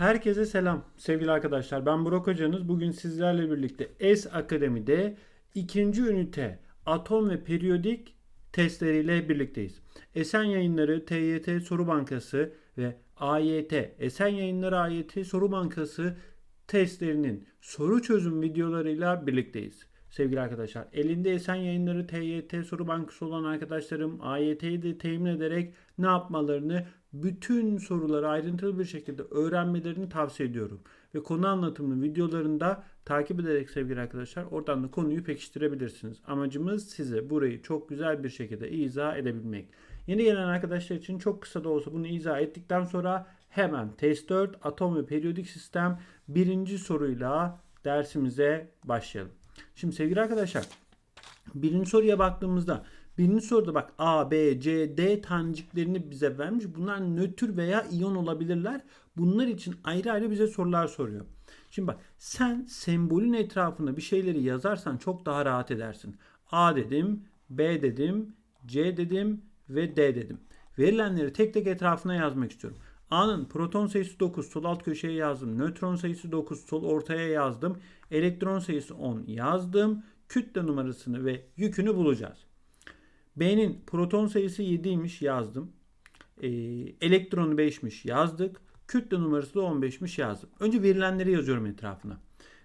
Herkese selam sevgili arkadaşlar. Ben Burak Hocanız. Bugün sizlerle birlikte S Akademi'de ikinci ünite atom ve periyodik testleriyle birlikteyiz. Esen Yayınları TYT Soru Bankası ve AYT Esen Yayınları AYT Soru Bankası testlerinin soru çözüm videolarıyla birlikteyiz. Sevgili arkadaşlar, elinde Esen Yayınları TYT Soru Bankası olan arkadaşlarım AYT'yi de temin ederek ne yapmalarını, bütün soruları ayrıntılı bir şekilde öğrenmelerini tavsiye ediyorum. Ve konu anlatımlı videolarında takip ederek sevgili arkadaşlar oradan da konuyu pekiştirebilirsiniz. Amacımız size burayı çok güzel bir şekilde izah edebilmek. Yeni gelen arkadaşlar için çok kısa da olsa bunu izah ettikten sonra hemen test 4 atom ve periyodik sistem birinci soruyla dersimize başlayalım. Şimdi sevgili arkadaşlar birinci soruya baktığımızda birinci soruda bak A, B, C, D taneciklerini bize vermiş. Bunlar nötr veya iyon olabilirler. Bunlar için ayrı ayrı bize sorular soruyor. Şimdi bak sen sembolün etrafına bir şeyleri yazarsan çok daha rahat edersin. A dedim, B dedim, C dedim ve D dedim. Verilenleri tek tek etrafına yazmak istiyorum. A'nın proton sayısı 9 sol alt köşeye yazdım. Nötron sayısı 9 sol ortaya yazdım. Elektron sayısı 10 yazdım. Kütle numarasını ve yükünü bulacağız. B'nin proton sayısı 7'ymiş yazdım. Ee, elektronu 5'miş yazdık. Kütle numarası da 15'miş yazdım. Önce verilenleri yazıyorum etrafına.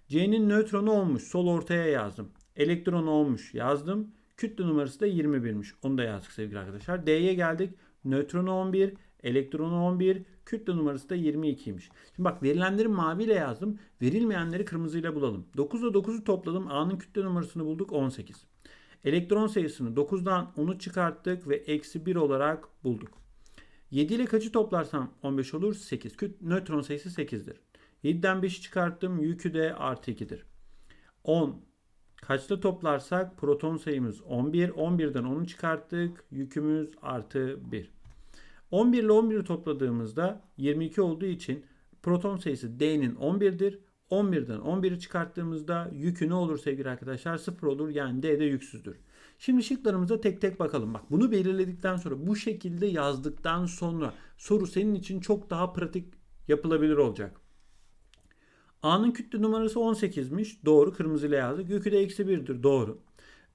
C'nin nötronu olmuş. Sol ortaya yazdım. Elektronu olmuş yazdım. Kütle numarası da 21'miş. Onu da yazdık sevgili arkadaşlar. D'ye geldik. Nötronu 11, elektronu 11, kütle numarası da 22'ymiş. Şimdi bak verilenleri maviyle yazdım. Verilmeyenleri kırmızıyla bulalım. 9 ile 9'u topladım. A'nın kütle numarasını bulduk 18. Elektron sayısını 9'dan 10'u çıkarttık ve eksi 1 olarak bulduk. 7 ile kaçı toplarsam 15 olur? 8. Küt, nötron sayısı 8'dir. 7'den 5'i çıkarttım. Yükü de artı 2'dir. 10 kaçta toplarsak proton sayımız 11. 11'den 10'u çıkarttık. Yükümüz artı 1. 11 ile 11'i topladığımızda 22 olduğu için proton sayısı D'nin 11'dir. 11'den 11'i çıkarttığımızda yükü ne olur sevgili arkadaşlar? 0 olur yani D de yüksüzdür. Şimdi şıklarımıza tek tek bakalım. Bak bunu belirledikten sonra bu şekilde yazdıktan sonra soru senin için çok daha pratik yapılabilir olacak. A'nın kütle numarası 18'miş. Doğru. Kırmızıyla yazdık. Yükü de eksi 1'dir. Doğru.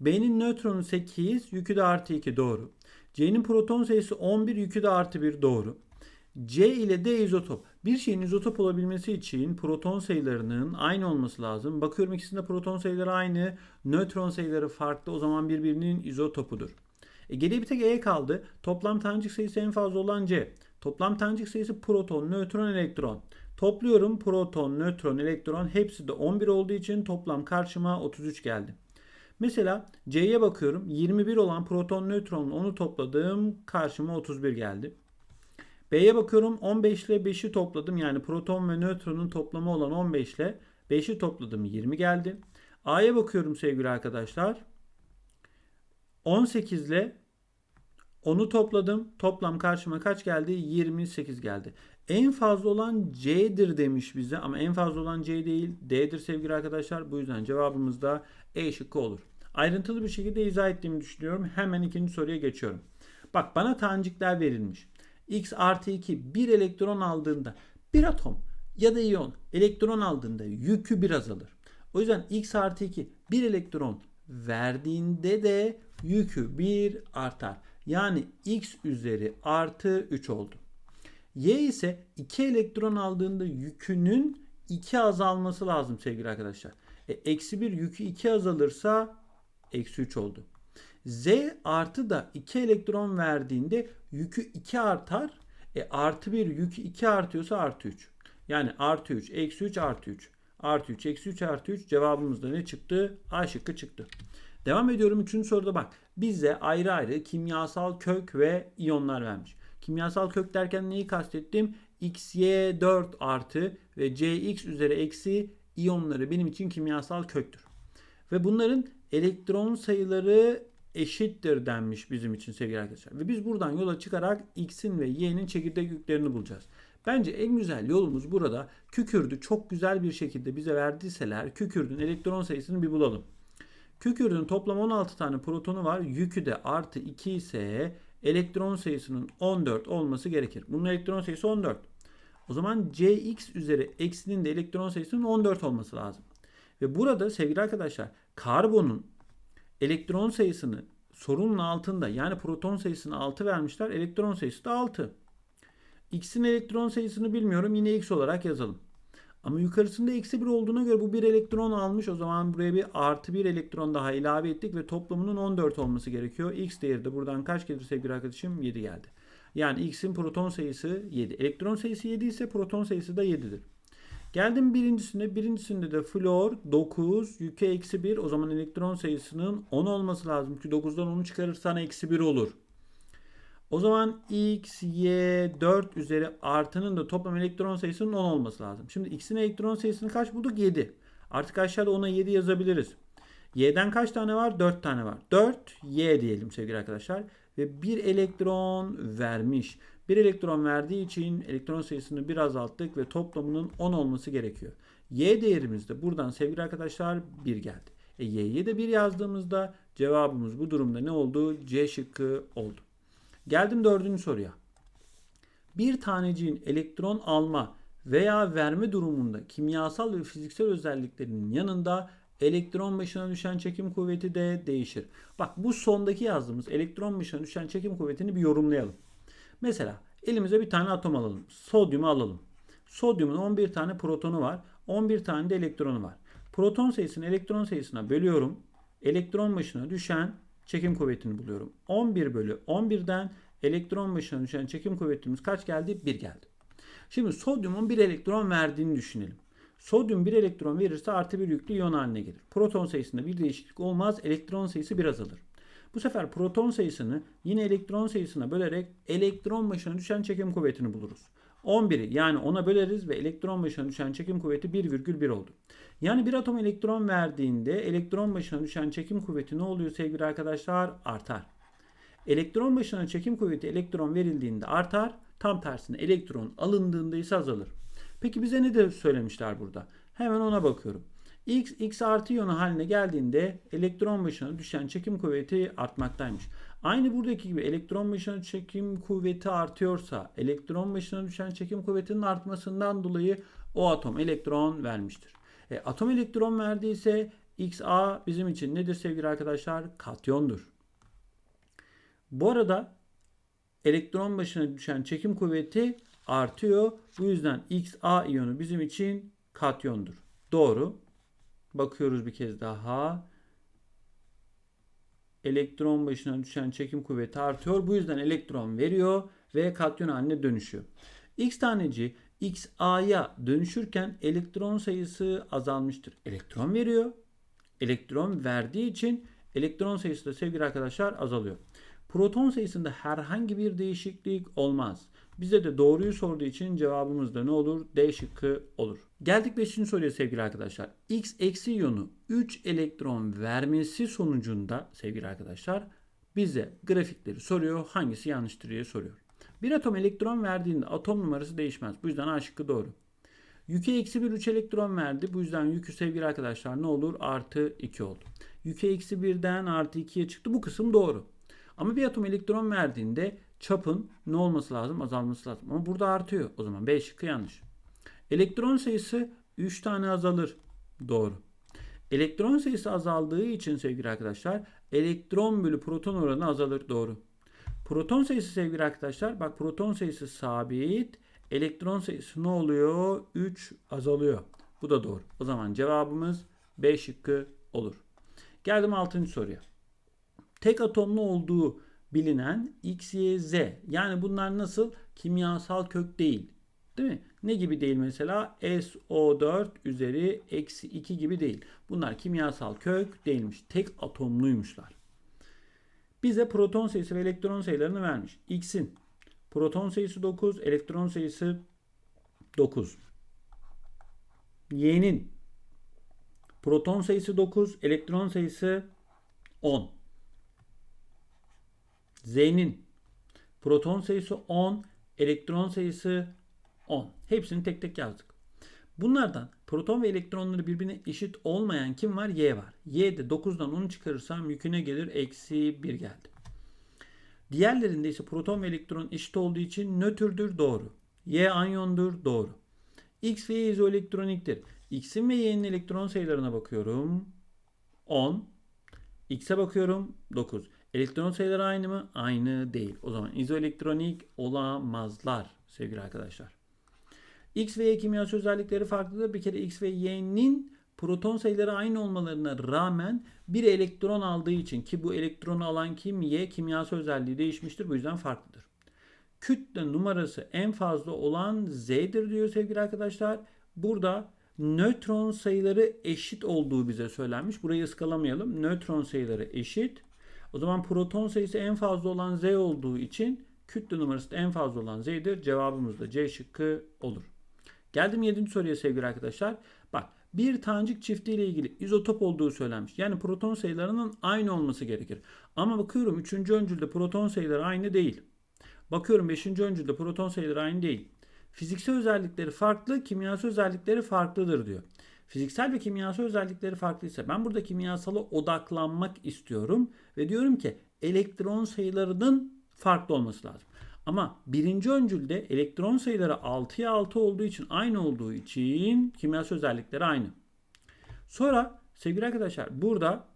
B'nin nötronu 8. Yükü de artı 2. Doğru. C'nin proton sayısı 11. Yükü de artı 1. Doğru. C ile D izotop. Bir şeyin izotop olabilmesi için proton sayılarının aynı olması lazım. Bakıyorum ikisinde proton sayıları aynı. Nötron sayıları farklı. O zaman birbirinin izotopudur. E, geriye bir tek E kaldı. Toplam tanecik sayısı en fazla olan C. Toplam tanecik sayısı proton, nötron, elektron. Topluyorum proton, nötron, elektron hepsi de 11 olduğu için toplam karşıma 33 geldi. Mesela C'ye bakıyorum. 21 olan proton, nötron onu topladım. Karşıma 31 geldi. B'ye bakıyorum 15 ile 5'i topladım. Yani proton ve nötronun toplamı olan 15 ile 5'i topladım 20 geldi. A'ya bakıyorum sevgili arkadaşlar. 18 ile 10'u topladım. Toplam karşıma kaç geldi? 28 geldi. En fazla olan C'dir demiş bize ama en fazla olan C değil D'dir sevgili arkadaşlar. Bu yüzden cevabımız da E şıkkı olur. Ayrıntılı bir şekilde izah ettiğimi düşünüyorum. Hemen ikinci soruya geçiyorum. Bak bana tanecikler verilmiş. X artı 2 bir elektron aldığında bir atom ya da iyon elektron aldığında yükü bir azalır. O yüzden X artı 2 bir elektron verdiğinde de yükü bir artar. Yani X üzeri artı 3 oldu. Y ise 2 elektron aldığında yükünün 2 azalması lazım sevgili arkadaşlar. E, eksi 1 yükü 2 azalırsa eksi 3 oldu. Z artı da 2 elektron verdiğinde yükü 2 artar. E, artı 1 yükü 2 artıyorsa artı 3. Yani artı 3, eksi 3, artı 3. Artı 3, eksi 3, artı 3 cevabımızda ne çıktı? A şıkkı çıktı. Devam ediyorum 3. soruda bak. Bize ayrı ayrı kimyasal kök ve iyonlar vermiş. Kimyasal kök derken neyi kastettim? XY4 artı ve CX üzeri eksi iyonları benim için kimyasal köktür. Ve bunların elektron sayıları eşittir denmiş bizim için sevgili arkadaşlar. Ve biz buradan yola çıkarak X'in ve Y'nin çekirdek yüklerini bulacağız. Bence en güzel yolumuz burada kükürdü çok güzel bir şekilde bize verdiyseler kükürdün elektron sayısını bir bulalım. Kükürdün toplam 16 tane protonu var. Yükü de artı 2 ise elektron sayısının 14 olması gerekir. Bunun elektron sayısı 14. O zaman Cx üzeri eksinin de elektron sayısının 14 olması lazım. Ve burada sevgili arkadaşlar karbonun elektron sayısını sorunun altında yani proton sayısını 6 vermişler. Elektron sayısı da 6. X'in elektron sayısını bilmiyorum. Yine X olarak yazalım. Ama yukarısında eksi 1 olduğuna göre bu bir elektron almış. O zaman buraya bir artı 1 elektron daha ilave ettik ve toplamının 14 olması gerekiyor. X değeri de buradan kaç gelir sevgili arkadaşım? 7 geldi. Yani X'in proton sayısı 7. Elektron sayısı 7 ise proton sayısı da 7'dir. Geldim birincisine. Birincisinde de flor 9 yükü eksi 1. O zaman elektron sayısının 10 olması lazım. Çünkü 9'dan 10'u çıkarırsan eksi 1 olur. O zaman x, y, 4 üzeri artının da toplam elektron sayısının 10 olması lazım. Şimdi x'in elektron sayısını kaç bulduk? 7. Artık aşağıda 10'a 7 yazabiliriz. Y'den kaç tane var? 4 tane var. 4 Y diyelim sevgili arkadaşlar. Ve 1 elektron vermiş. 1 elektron verdiği için elektron sayısını bir azalttık ve toplamının 10 olması gerekiyor. Y değerimiz de buradan sevgili arkadaşlar 1 geldi. E, Y'ye de 1 yazdığımızda cevabımız bu durumda ne oldu? C şıkkı oldu. Geldim dördüncü soruya. Bir taneciğin elektron alma veya verme durumunda kimyasal ve fiziksel özelliklerinin yanında elektron başına düşen çekim kuvveti de değişir. Bak bu sondaki yazdığımız elektron başına düşen çekim kuvvetini bir yorumlayalım. Mesela elimize bir tane atom alalım. Sodyumu alalım. Sodyumun 11 tane protonu var. 11 tane de elektronu var. Proton sayısını elektron sayısına bölüyorum. Elektron başına düşen çekim kuvvetini buluyorum. 11 bölü 11'den elektron başına düşen çekim kuvvetimiz kaç geldi? 1 geldi. Şimdi sodyumun 1 elektron verdiğini düşünelim. Sodyum 1 elektron verirse artı bir yüklü iyon haline gelir. Proton sayısında bir değişiklik olmaz. Elektron sayısı bir azalır. Bu sefer proton sayısını yine elektron sayısına bölerek elektron başına düşen çekim kuvvetini buluruz. 11'i yani 10'a böleriz ve elektron başına düşen çekim kuvveti 1,1 oldu. Yani bir atom elektron verdiğinde elektron başına düşen çekim kuvveti ne oluyor sevgili arkadaşlar? Artar. Elektron başına çekim kuvveti elektron verildiğinde artar. Tam tersine elektron alındığında ise azalır. Peki bize ne de söylemişler burada? Hemen ona bakıyorum. X, X artı iyonu haline geldiğinde elektron başına düşen çekim kuvveti artmaktaymış. Aynı buradaki gibi elektron başına çekim kuvveti artıyorsa elektron başına düşen çekim kuvvetinin artmasından dolayı o atom elektron vermiştir. E, atom elektron verdiyse XA bizim için nedir sevgili arkadaşlar? Katyondur. Bu arada elektron başına düşen çekim kuvveti artıyor. Bu yüzden XA iyonu bizim için katyondur. Doğru. Bakıyoruz bir kez daha. Elektron başına düşen çekim kuvveti artıyor. Bu yüzden elektron veriyor ve katyon haline dönüşüyor. X taneci XA'ya dönüşürken elektron sayısı azalmıştır. Elektron veriyor. Elektron verdiği için elektron sayısı da sevgili arkadaşlar azalıyor. Proton sayısında herhangi bir değişiklik olmaz. Bize de doğruyu sorduğu için cevabımız da ne olur? D şıkkı olur. Geldik 5. soruya sevgili arkadaşlar. X eksi iyonu 3 elektron vermesi sonucunda sevgili arkadaşlar bize grafikleri soruyor. Hangisi yanlıştır diye soruyor. Bir atom elektron verdiğinde atom numarası değişmez. Bu yüzden A şıkkı doğru. Yüke eksi 1 3 elektron verdi. Bu yüzden yükü sevgili arkadaşlar ne olur? Artı 2 oldu. Yüke eksi 1'den artı 2'ye çıktı. Bu kısım doğru. Ama bir atom elektron verdiğinde çapın ne olması lazım? Azalması lazım. Ama burada artıyor. O zaman B şıkkı yanlış. Elektron sayısı 3 tane azalır. Doğru. Elektron sayısı azaldığı için sevgili arkadaşlar elektron bölü proton oranı azalır. Doğru. Proton sayısı sevgili arkadaşlar bak proton sayısı sabit. Elektron sayısı ne oluyor? 3 azalıyor. Bu da doğru. O zaman cevabımız B şıkkı olur. Geldim 6. soruya. Tek atomlu olduğu bilinen X, Y, Z. Yani bunlar nasıl? Kimyasal kök değil. Değil mi? Ne gibi değil mesela? SO4 üzeri eksi 2 gibi değil. Bunlar kimyasal kök değilmiş. Tek atomluymuşlar. Bize proton sayısı ve elektron sayılarını vermiş. X'in proton sayısı 9, elektron sayısı 9. Y'nin proton sayısı 9, elektron sayısı 10. Z'nin proton sayısı 10, elektron sayısı 10. Hepsini tek tek yazdık. Bunlardan proton ve elektronları birbirine eşit olmayan kim var? Y var. Y'de 9'dan 10'u çıkarırsam yüküne gelir eksi 1 geldi. Diğerlerinde ise proton ve elektron eşit olduğu için nötrdür doğru. Y anyondur. Doğru. X ve Y izoelektroniktir. X'in ve Y'nin elektron sayılarına bakıyorum. 10. X'e bakıyorum. 9. Elektron sayıları aynı mı? Aynı değil. O zaman izoelektronik olamazlar sevgili arkadaşlar. X ve Y kimyasal özellikleri farklıdır. Bir kere X ve Y'nin proton sayıları aynı olmalarına rağmen bir elektron aldığı için ki bu elektronu alan kim? Y kimyasal özelliği değişmiştir. Bu yüzden farklıdır. Kütle numarası en fazla olan Z'dir diyor sevgili arkadaşlar. Burada nötron sayıları eşit olduğu bize söylenmiş. Burayı ıskalamayalım. Nötron sayıları eşit. O zaman proton sayısı en fazla olan Z olduğu için kütle numarası da en fazla olan Z'dir. Cevabımız da C şıkkı olur. Geldim 7. soruya sevgili arkadaşlar. Bak bir tanecik çifti ile ilgili izotop olduğu söylenmiş. Yani proton sayılarının aynı olması gerekir. Ama bakıyorum 3. öncülde proton sayıları aynı değil. Bakıyorum 5. öncülde proton sayıları aynı değil. Fiziksel özellikleri farklı, kimyasal özellikleri farklıdır diyor. Fiziksel ve kimyasal özellikleri farklıysa ben burada kimyasala odaklanmak istiyorum ve diyorum ki elektron sayılarının farklı olması lazım. Ama birinci öncülde elektron sayıları 6'ya 6 olduğu için aynı olduğu için kimyasal özellikleri aynı. Sonra sevgili arkadaşlar burada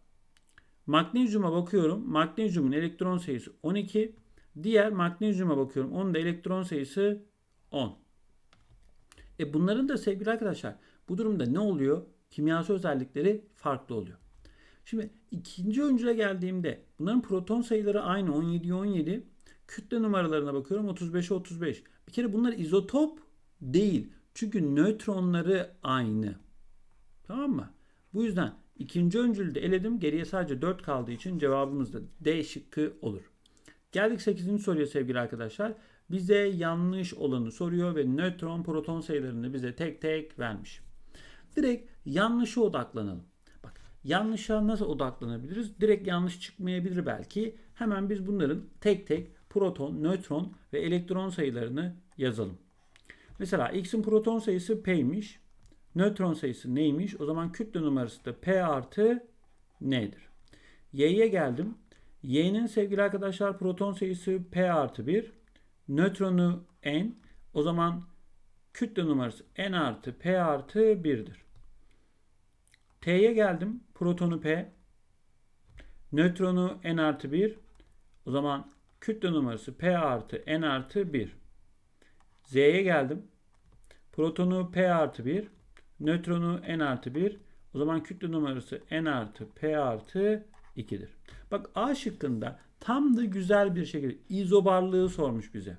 magnezyuma bakıyorum. Magnezyumun elektron sayısı 12. Diğer magnezyuma bakıyorum. Onun da elektron sayısı 10. E bunların da sevgili arkadaşlar bu durumda ne oluyor? Kimyasal özellikleri farklı oluyor. Şimdi ikinci öncüle geldiğimde bunların proton sayıları aynı 17'ye 17. Kütle numaralarına bakıyorum 35'e 35. Bir kere bunlar izotop değil. Çünkü nötronları aynı. Tamam mı? Bu yüzden ikinci öncülü de eledim. Geriye sadece 4 kaldığı için cevabımız da D şıkkı olur. Geldik 8. soruya sevgili arkadaşlar. Bize yanlış olanı soruyor ve nötron proton sayılarını bize tek tek vermiş. Direkt yanlışa odaklanalım. Bak yanlışa nasıl odaklanabiliriz? Direkt yanlış çıkmayabilir belki. Hemen biz bunların tek tek proton, nötron ve elektron sayılarını yazalım. Mesela X'in proton sayısı P'ymiş. Nötron sayısı neymiş? O zaman kütle numarası da P artı N'dir. Y'ye geldim. Y'nin sevgili arkadaşlar proton sayısı P artı 1. Nötronu N. O zaman kütle numarası N artı P artı 1'dir. T'ye geldim. Protonu P. Nötronu N artı 1. O zaman kütle numarası P artı N artı 1. Z'ye geldim. Protonu P artı 1. Nötronu N artı 1. O zaman kütle numarası N artı P artı 2'dir. Bak A şıkkında tam da güzel bir şekilde izobarlığı sormuş bize.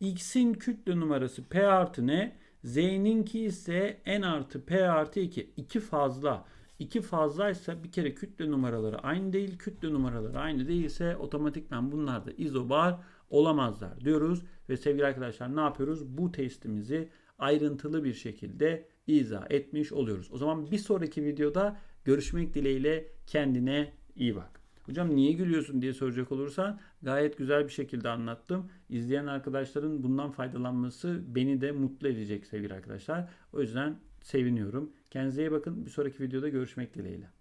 X'in kütle numarası P artı N, Z'ninki ise N artı P artı 2. 2 fazla. 2 fazlaysa bir kere kütle numaraları aynı değil. Kütle numaraları aynı değilse otomatikman bunlar da izobar olamazlar diyoruz. Ve sevgili arkadaşlar ne yapıyoruz? Bu testimizi ayrıntılı bir şekilde izah etmiş oluyoruz. O zaman bir sonraki videoda görüşmek dileğiyle kendine iyi bak. Hocam niye gülüyorsun diye soracak olursan gayet güzel bir şekilde anlattım. İzleyen arkadaşların bundan faydalanması beni de mutlu edecek sevgili arkadaşlar. O yüzden seviniyorum. Kendinize iyi bakın. Bir sonraki videoda görüşmek dileğiyle.